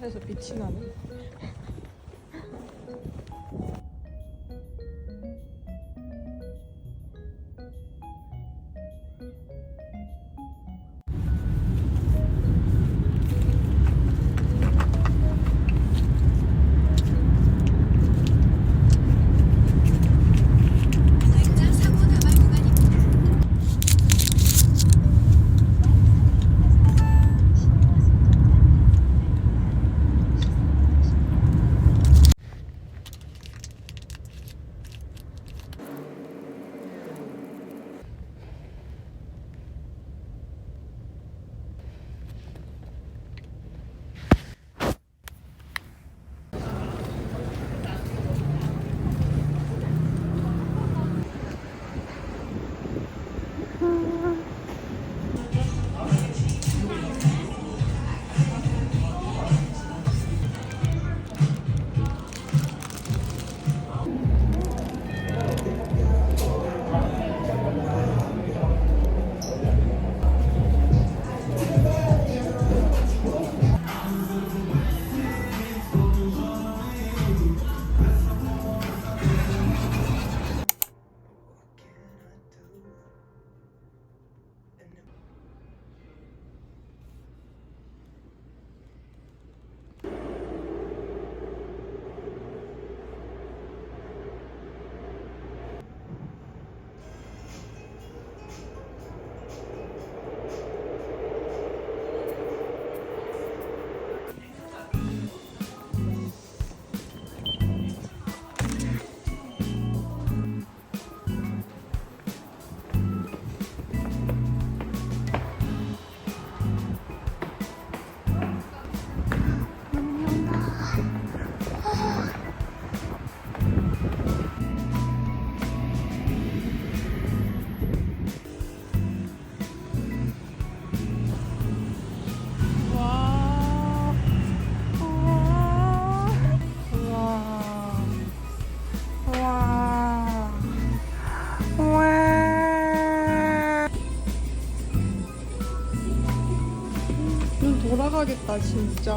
신발에서 빛이 나네. 눈 돌아가겠다 진짜.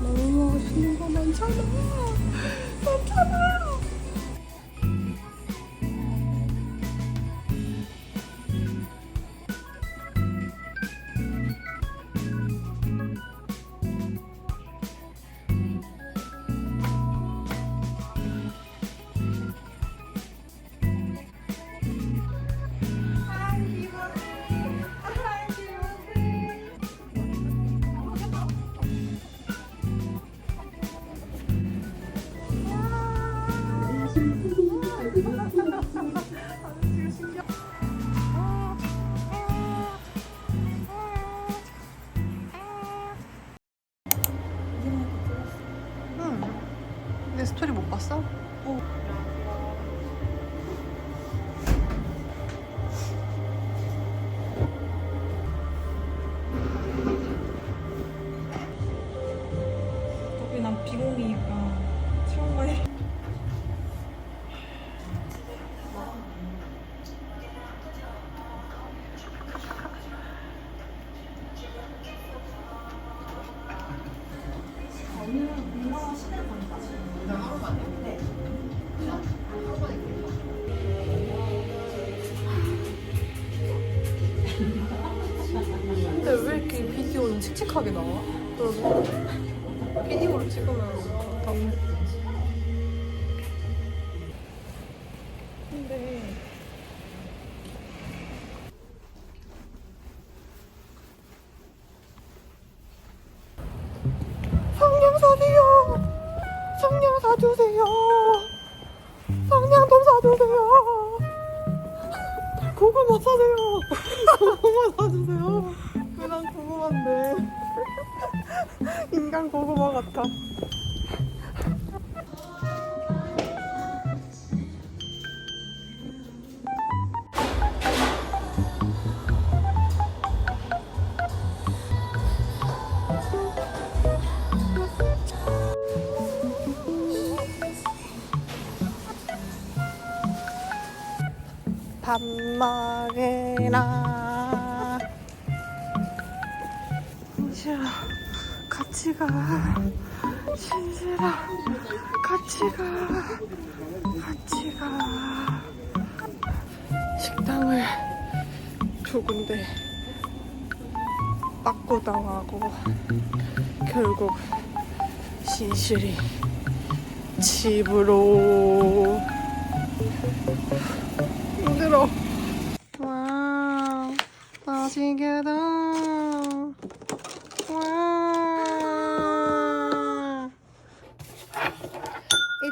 너무 거 많잖아. 많잖아. 성냥 사주세요. 성냥좀 사주세요. 고구마 사세요. 고구마 사주세요. 왜난 고구마인데. 인간 고구마 같아 밥. 자, 갓 같이 가. 신실아, 같이 가. 같이 가. 식당을 두 군데 빠꾸당하고 결국 신실이 집으로 힘들어. 와, 맛있겠다. 와.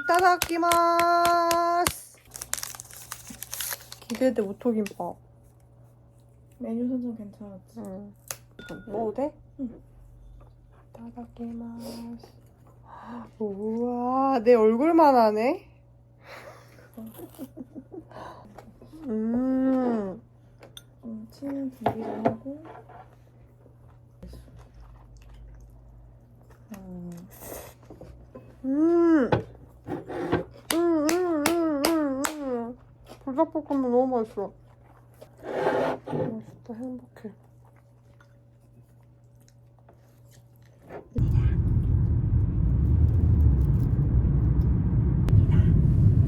이따다키마스. 기대돼 오토김밥. 메뉴 선정 괜찮았지? 응. 먹어도 돼? 응. 이따다키마스. 우와, 내 얼굴만 하네. 음. 좀침 준비를 하고 음. 음. 음, 음, 음, 음, 음. 불닭볶음면 너무 맛있어. 맛있다, 행복해.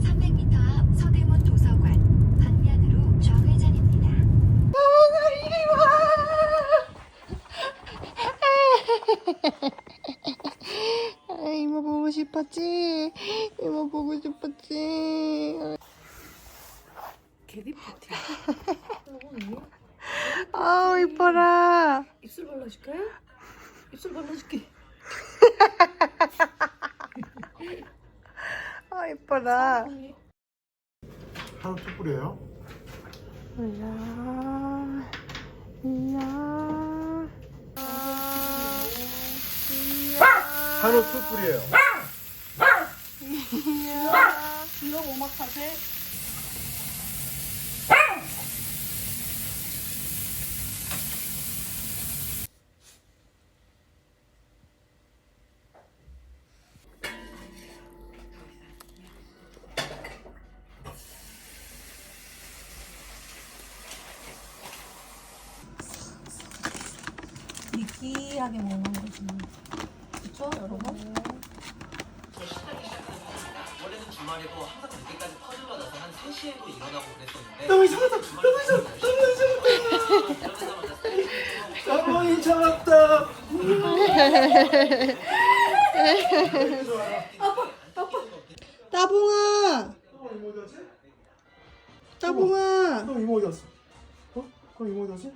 300m 앞 서대문 도서관 방면으로 좌회전입니다. 아, 이모 보고 싶었지? 이모 보고 싶었지? 개디 파티야 아우, 이뻐라. 입술 발라줄까요? 입술 발라줄게 아, 이뻐라. 하루 툭불이에요? 이야, 이야. 한우 툭불이에요. 이거 오마카세 느끼하게 먹는 한 3시에도 일어나고 그랬었는데 너무 이상하다. 너무 이상하다. 너무 이상하다. 너무 이상하다. 따봉아! 어, 이모 어디 갔지? 따봉아! 너 이모 어디 갔어? 어? 너 이모 어디 갔지?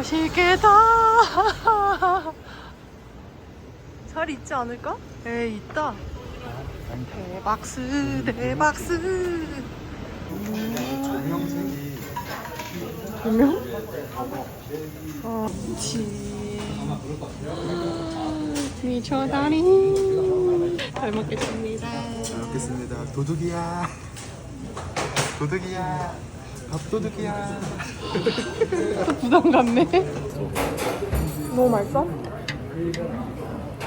맛있겠다. 살 있지 않을까? 에이 있다. 대박스 대박스. 조명색이 조명? 어, 치. 미쳐다니. 잘 먹겠습니다. 잘 먹겠습니다. 도둑이야. 도둑이야. 밥도둑이야. 부담 갖네. 너무 맛있어?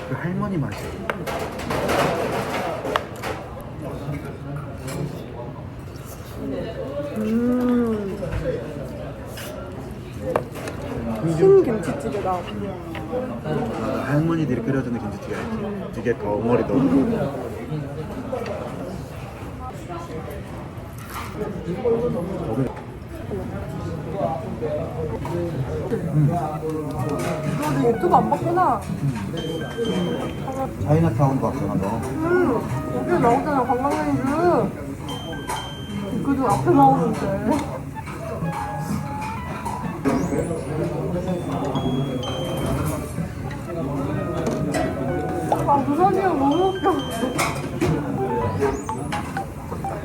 그 할머니 맛이야. 음. 김치찌개다. 아, 할머니들이 끓여주는 김치찌개 알지? 되게 덩어리 넣고 거기 너도 유튜브 안 봤구나. 차이나타운 봤구나 너 응. 여기 나오잖아 관광객들. 그도 앞에 나오는데. 아 부산이 형 너무 웃겨.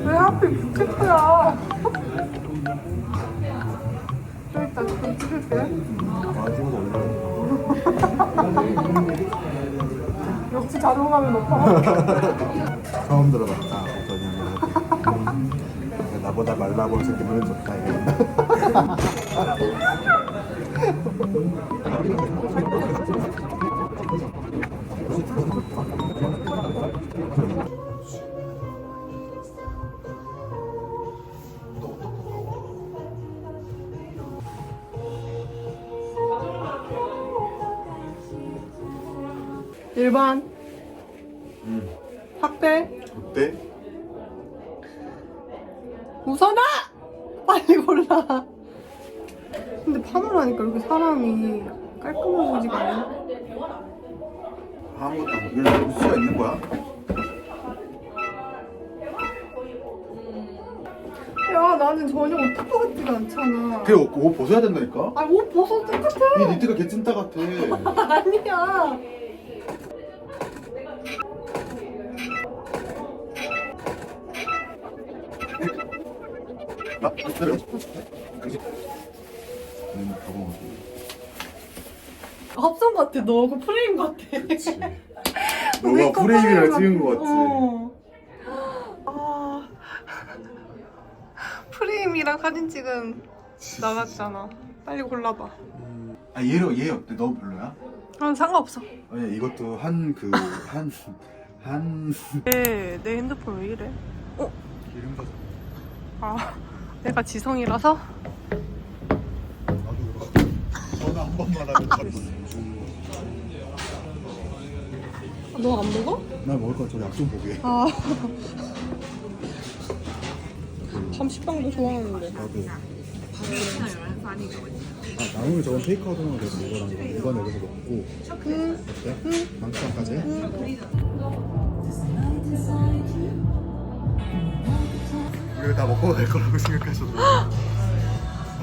왜 하필 뷰티프야? 찍을게. 아 찍어서 올려 역시 자존감이 높아. 처음 들어봤다 형이 나보다 말라 보여서 기분은 좋다 이 거 일반. 확대. 어때? 우선아 빨리 골라. 근데 파노라니까 이렇게 사람이 깔끔해지지가 않아. 아무것도 안 이게 볼 수가 있는 거야? 야 나는 전혀 오타쿠 같지가 않잖아. 걔 옷, 옷 벗어야 된다니까? 아니 옷 벗어 똑같아. 이 니트가 개찐따 같아. 아니야 합성 같아 너그 프레임 같아 너가 메이크업 프레임이랑 프레임 찍은 거. 같지? 어. 아 프레임이랑 사진 찍은 나 같잖아 빨리 골라봐 아 얘로 얘 어때? 너 별로야? 아 상관없어 아니 이것도 한 그 한 한 내, 내 핸드폰 왜 이래? 기름 져서 아 내가 지성이라서? 전화 한 번만 하면 다너안 먹어? 나 먹을 거저약 좀 보게. 아. 감식빵도 좋아하는데. 나도. 아 나오면 저건 테이크아웃 거 계속 먹으라는 거 이건 여기서 먹고. 응. 어때? 망치빵까지? 우 리가 다 먹고 갈 거라고 생각하셔도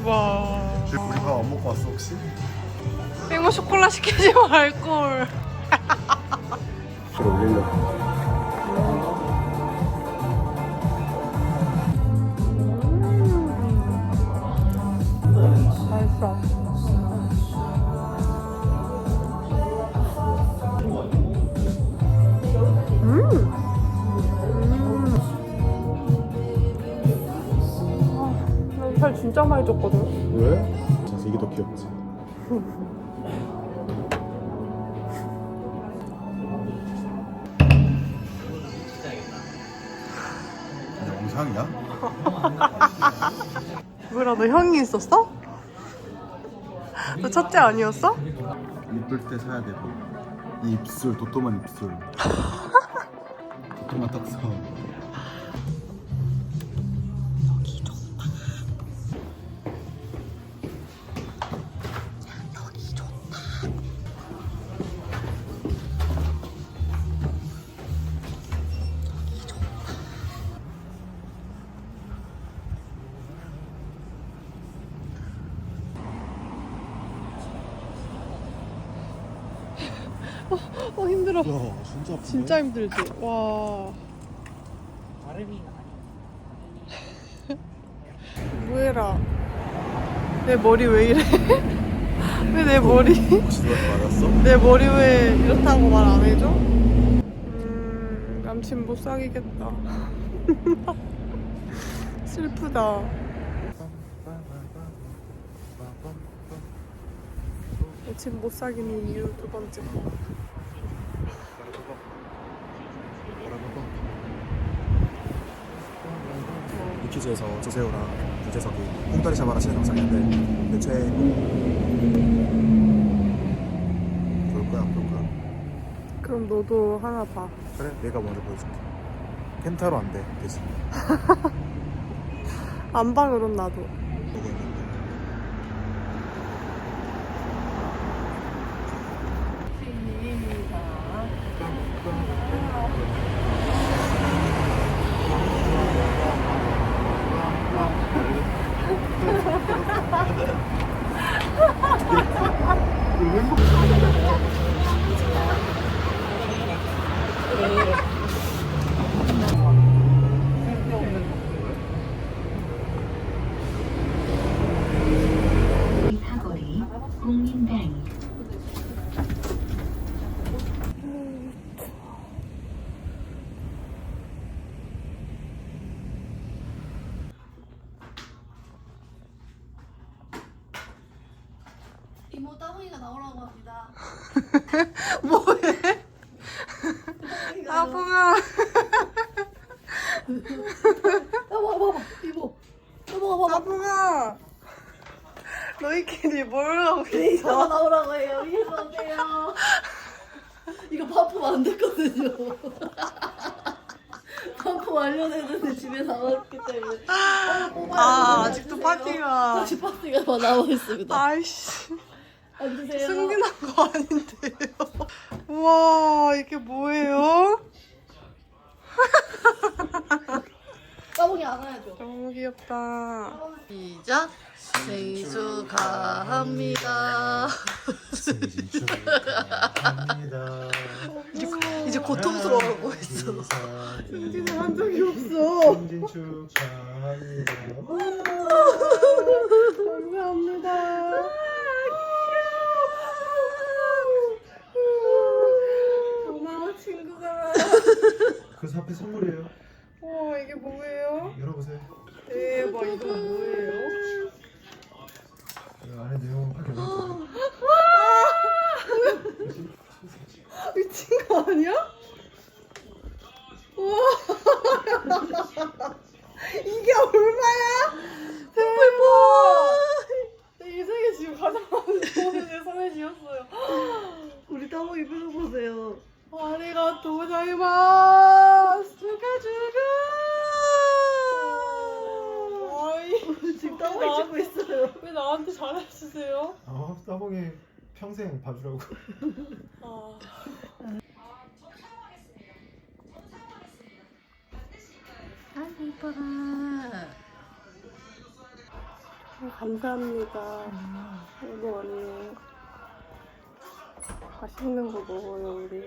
와. 우리 밥 안 먹고 왔어 혹시? 땡모 쇼콜라 시키지 말걸 진짜 많이 쪘거든. 왜? 진짜 이게 더 귀엽지 영상이야? 뭐라 너 형이 있었어? 너 첫째 아니었어? 이쁠 때 사야 되고 이 입술 도톰한 입술 도톰한 턱선 어 힘들어. 야 진짜 아픈데? 진짜 힘들지. 와. 뭐해라. 내 머리 왜 이래? 왜 내 머리? 맞았어? 내 머리 왜 이렇다고 말 안 해줘? 음, 남친 못 사귀겠다. 슬프다. 지금 못 사귀는 이유 두 번째. 유키즈에서 조세호랑 유재석이 꿈다리 잡아라 시는 영상인데 대체 볼 거야 안 볼 거야? 그럼 너도 하나 봐. 그래 내가 먼저 보여줄게. 펜타로 안돼 대신. 안봐 그럼 나도. 이모 따봉이가 나오라고 합니다. 뭐해? 아붕아. 봐봐 봐봐 이모. 봐봐 봐봐. 아붕아. 너희끼리 뭘 하고 데이터가 있어? 나오라고 해요. 안 돼요. 이거 반품 안 됐거든요. 반품 완료됐는데 집에 나왔기 때문에. 어. 아, 아직도 파티가. 아직 파티가 더 남아 있습니다. 아이씨. 앉으세요. 승진한 거 아닌데요. 우와, 이게 뭐예요? 따봉이 안아야죠. 너무 귀엽다. 시작. 생일 축하합니다. 생신 축하합니다 이제 고통스러워하고 있어. 승진을 한 적이 없어. 생신 축하합니다 감사합니다. 고마워, 친구가. 그 앞에 선물이에요 우와, 이게 뭐예요? 열어보세요 대박, 이거 뭐예요? 이 안에 내용 확인 안 미친 거 아니야? 우와. 이게 얼마야? 대박! 이 세계 지금 가장 많은 돈을 내 손에 쥐었어요. 우리 따봉이 표정 보세요. 아리가또 고자이마스 축하 축하 아이 지금 따봉이 찍고 있어요. 왜 나한테 잘해주세요? 어, 따봉이 평생 봐주라고 아. 아 이뻐라. 감사합니다. 이거 언니 맛있는 거 먹어요 우리.